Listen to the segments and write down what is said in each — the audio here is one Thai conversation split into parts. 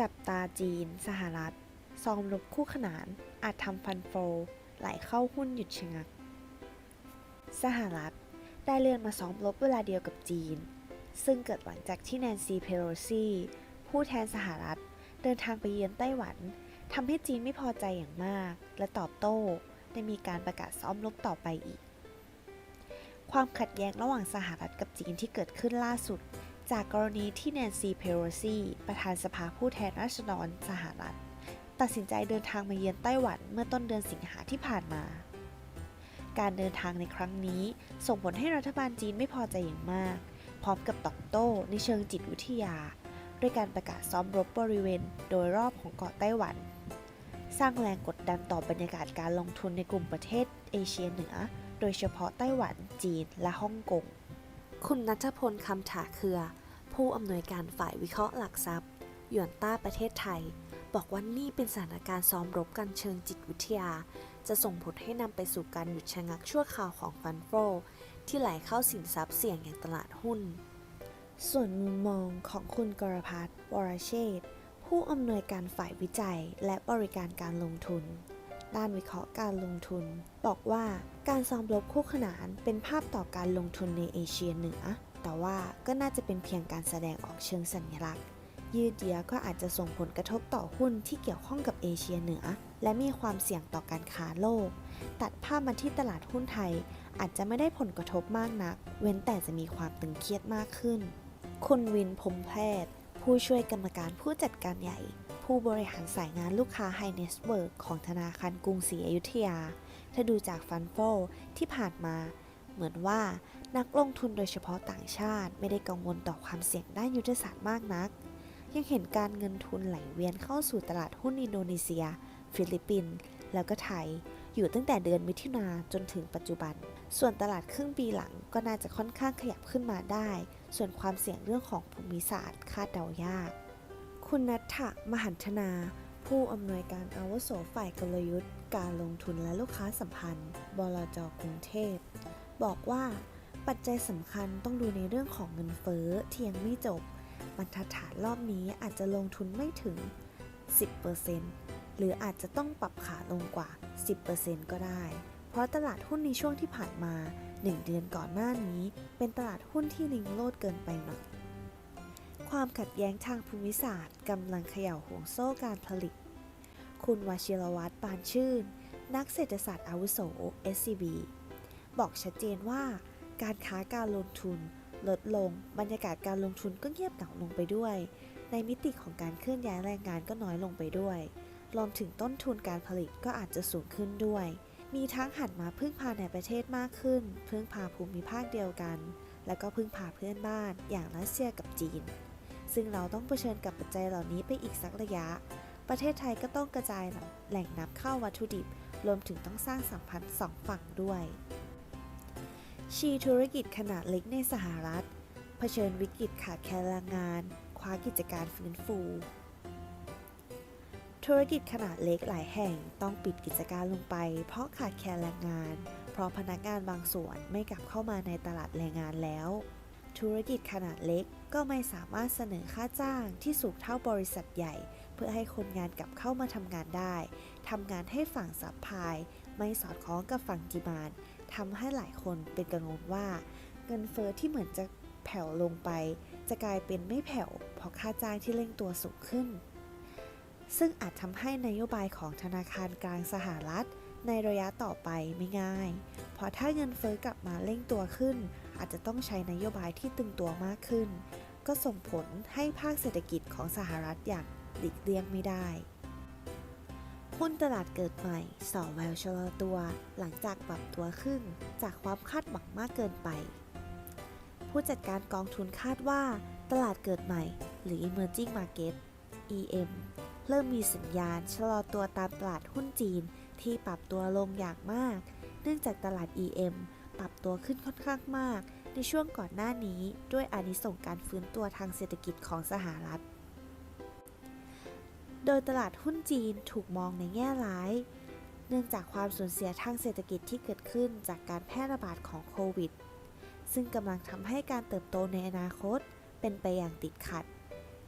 จับตาจีน สหรัฐ ซอมรบคู่ขนาน อาจทำฟันโฟ ไหลเข้าหุ้นหยุดชะงัก สหรัฐ ได้เลื่อนมาซ้อมรบเวลาเดียวกับจีน ซึ่งเกิดหลังจากที่แนนซีเพโลซีผู้แทนสหรัฐ เดินทางไปเยือนไต้หวันทำให้จีนไม่พอใจอย่างมาก และตอบโต้ได้มีการประกาศซ้อมรบต่อไปอีก ความขัดแย้งระหว่างสหรัฐกับจีนที่เกิดขึ้นล่าสุด จากกรณีที่แนนซีเพโลซีประธานสภาผู้แทนราษฎรสหรัฐ ตัดสินใจเดินทางมาเยือนไต้หวันเมื่อต้นเดือนสิงหาที่ผ่านมา การเดินทางในครั้งนี้ส่งผลให้รัฐบาลจีนไม่พอใจอย่างมาก พร้อมกับตอบโต้ในเชิงจิตวิทยา ด้วยการประกาศซ้อมรบบริเวณ โดยรอบของเกาะไต้หวัน สร้างแรงกดดันต่อบรรยากาศการลงทุนในกลุ่มประเทศเอเชียเหนือ โดยเฉพาะไต้หวัน จีน และฮ่องกง คุณนัทพลคำถาเครือ ผู้อำนวยการฝ่ายวิเคราะห์หลักทรัพย์หยวนต้าประเทศไทย บอกว่านี่เป็นสถานการณ์ซ้อมรบกันเชิงจิตวิทยา จะส่งผลให้นำไปสู่การหยุดชะงักชั่วคราวของฟันโฟที่ไหลเข้าสินทรัพย์เสี่ยงอย่างตลาดหุ้น ส่วนมุมมองของคุณกรพัฒน์วรเชษผู้อำนวยการฝ่ายวิจัย และบริการการลงทุน ด้านวิเคราะห์การลงทุน บอกว่าการซ้อมรบคู่ขนานเป็นภาพต่อการลงทุนในเอเชียเหนือ แต่ว่าก็น่าจะเป็นเพียงการแสดงออกเชิงสัญลักษณ์ ยืดเยื้อก็อาจจะส่งผลกระทบต่อหุ้นที่เกี่ยวข้องกับเอเชียเหนือ และมีความเสี่ยงต่อการค้าโลก ตัดภาพมาที่ตลาดหุ้นไทย อาจจะไม่ได้ผลกระทบมากนัก เว้นแต่จะมีความตึงเครียดมากขึ้น คุณวินพมแพทย์ผู้ช่วยกรรมการผู้จัดการใหญ่ ผู้บริหารสายงานลูกค้าไฮเนสเวิร์กของธนาคารกรุงศรีอยุธยา ถ้าดูจากฟันโฟที่ผ่านมา เหมือนว่านักลงทุนโดยเฉพาะต่างชาติไม่ได้กังวลต่อความเสี่ยงด้านยุทธศาสตร์มากนัก ยังเห็นการเงินทุนไหลเวียนเข้าสู่ตลาดหุ้นอินโดนีเซีย ฟิลิปปินส์แล้วก็ไทย อยู่ตั้งแต่เดือนมิถุนาจนถึงปัจจุบัน ส่วนตลาดครึ่งปีหลังก็น่าจะค่อนข้างขยับขึ้นมาได้ ส่วนความเสี่ยงเรื่องของภูมิศาสตร์คาดเดายาก คุณนัทธะมหันธนา ผู้อำนวยการอาวุโสฝ่ายกลยุทธ์ การลงทุนและลูกค้าสัมพันธ์ บลจกรุงเทพ บอกว่าปัจจัยสำคัญต้องดูในเรื่องของเงินเฟ้อที่ยังไม่จบบรรทัดฐานรอบนี้อาจจะลงทุนไม่ถึง 10%หรืออาจจะต้องปรับขาลงกว่า 10%ก็ได้ เพราะตลาดหุ้นในช่วงที่ผ่านมา 1 เดือนก่อนหน้านี้ เป็นตลาดหุ้นที่ลิงโลดเกินไปหน่อย ความขัดแย้งทางภูมิศาสตร์กำลังเขย่าห่วงโซ่การผลิต คุณวชิรวัตรปานชื่น นักเศรษฐศาสตร์อาวุโส SCB บอกชัดเจนว่า การค้าการลงทุนลดลง บรรยากาศการลงทุนก็เงียบเหงาลงไปด้วย ในมิติของการเคลื่อนย้ายแรงงานก็น้อยลงไปด้วย รวมถึงต้นทุนการผลิตก็อาจจะสูงขึ้นด้วย มีทั้งหันมาพึ่งพาในประเทศมากขึ้น พึ่งพาภูมิภาคเดียวกัน และก็พึ่งพาเพื่อนบ้าน อย่างรัสเซียกับจีน ซึ่งเราต้องเผชิญกับปัจจัยเหล่านี้ไปอีกสักระยะ ประเทศไทยก็ต้องกระจายแหล่งนำเข้าวัตถุดิบ รวมถึงต้องสร้างสัมพันธ์สองฝั่งด้วย ชีธุรกิจขนาดเล็กในสหรัฐ เผชิญวิกฤตขาดแคลนแรงงาน คว้ากิจการฟื้นฟู ธุรกิจขนาดเล็กหลายแห่งต้องปิดกิจการลงไป เพราะขาดแคลนแรงงาน เพราะพนักงานบางส่วนไม่กลับเข้ามาในตลาดแรงงานแล้ว ธุรกิจขนาดเล็กก็ไม่สามารถเสนอค่าจ้างที่สูงเท่าบริษัทใหญ่ เพื่อให้คนงานกลับเข้ามาทำงานได้ทำงานให้ฝั่งซัพพลาย ไม่สอดคล้องกับฝั่งดีมานด์ทำให้หลายคนเป็นกังวลว่า เงินเฟอ้อที่เหมือนจะแผ่วลงไป จะกลายเป็นไม่แผ่วเพราะค่าจ้างที่เร่งตัวสูงขึ้น ซึ่งอาจทำให้นโยบายของธนาคารกลางสหรัฐ ในระยะต่อไปไม่ง่าย เพราะถ้าเงินเฟอ้อกลับมาเร่งตัวขึ้น อาจจะต้องใช้นโยบายที่ตึงตัวมากขึ้น ก็ส่งผลให้ภาคเศรษฐกิจของสหรัฐอย่างหลีกเลี่ยงไม่ได้ หุ้นตลาดเกิดใหม่สอแววชะลอตัว หลังจากปรับตัวขึ้นจากความคาดหวังมากเกินไป ผู้จัดการกองทุนคาดว่าตลาดเกิดใหม่ หรือ emerging market EM เริ่มมีสัญญาณชะลอตัวตามตลาดหุ้นจีนที่ปรับตัวลงอย่างมาก เนื่องจากตลาด EM ปรับตัวขึ้นค่อนข้างมาก ในช่วงก่อนหน้านี้ด้วยอานิสงการฟื้นตัวทางเศรษฐกิจของสหรัฐ โดยตลาดหุ้นจีนถูกมองในแง่ร้าย เนื่องจากความสูญเสียทางเศรษฐกิจที่เกิดขึ้นจากการแพร่ระบาดของโควิด ซึ่งกำลังทำให้การเติบโตในอนาคตเป็นไปอย่างติดขัด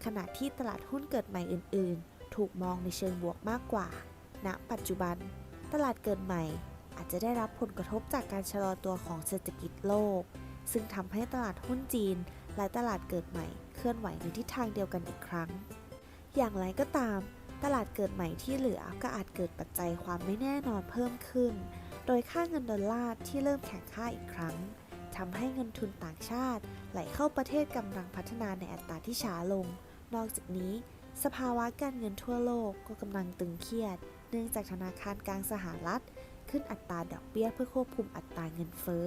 ขณะที่ตลาดหุ้นเกิดใหม่อื่น ๆ ถูกมองในเชิงบวกมากกว่า ณ ปัจจุบัน ตลาดเกิดใหม่ อาจจะได้รับผลกระทบจากการชะลอตัวของเศรษฐกิจโลก ซึ่งทำให้ตลาดหุ้นจีน และตลาดเกิดใหม่เคลื่อนไหวในทิศทางเดียวกันอีกครั้ง อย่างไรก็ตาม ตลาดเกิดใหม่ที่เหลือก็อาจเกิดปัจจัยความไม่แน่นอนเพิ่มขึ้น โดยค่าเงินดอลลาร์ที่เริ่มแข็งค่าอีกครั้งทำให้เงินทุนต่างชาติ ไหลเข้าประเทศกำลังพัฒนาในอัตราที่ช้าลง นอกจากนี้ สภาวะการเงินทั่วโลกก็กำลังตึงเครียด เนื่องจากธนาคารกลางสหรัฐ ขึ้นอัตราดอกเบี้ยเพื่อควบคุมอัตราเงินเฟ้อ